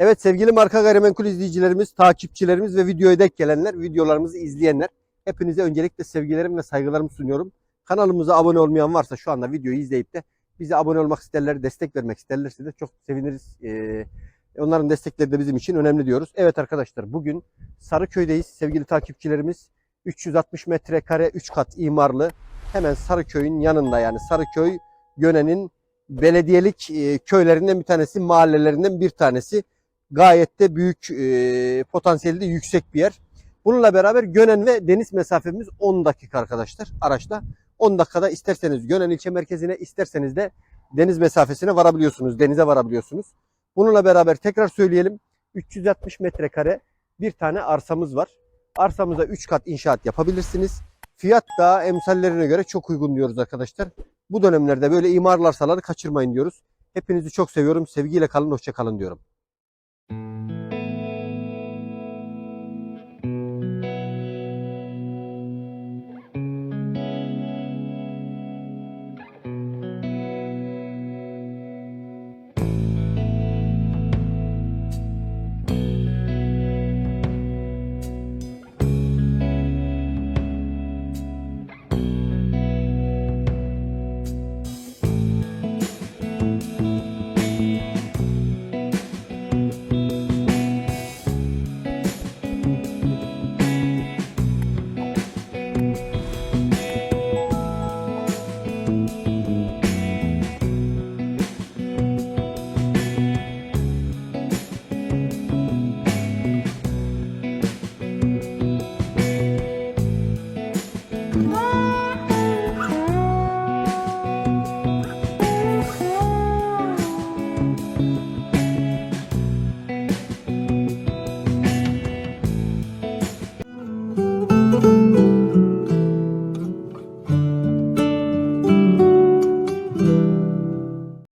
Evet sevgili marka gayrimenkul izleyicilerimiz, takipçilerimiz ve videoya denk gelenler, videolarımızı izleyenler. Hepinize öncelikle sevgilerim ve saygılarımı sunuyorum. Kanalımıza abone olmayan varsa şu anda videoyu izleyip de bize abone olmak isterler, destek vermek isterlerse de çok seviniriz. Ee, onların destekleri de bizim için önemli diyoruz. Evet arkadaşlar bugün Sarıköy'deyiz sevgili takipçilerimiz. 360 metrekare 3 kat imarlı hemen Sarıköy'ün yanında yani Sarıköy Göne'nin belediyelik e, köylerinden bir tanesi, mahallelerinden bir tanesi. Gayet de büyük e, potansiyeli de yüksek bir yer. Bununla beraber Gönen ve deniz mesafemiz 10 dakika arkadaşlar araçla. 10 dakikada isterseniz Gönen ilçe merkezine isterseniz de deniz mesafesine varabiliyorsunuz, denize varabiliyorsunuz. Bununla beraber tekrar söyleyelim. 360 metrekare bir tane arsamız var. Arsamıza 3 kat inşaat yapabilirsiniz. Fiyat da emsallerine göre çok uygun diyoruz arkadaşlar. Bu dönemlerde böyle imarlarsaları kaçırmayın diyoruz. Hepinizi çok seviyorum. Sevgiyle kalın, hoşça kalın diyorum.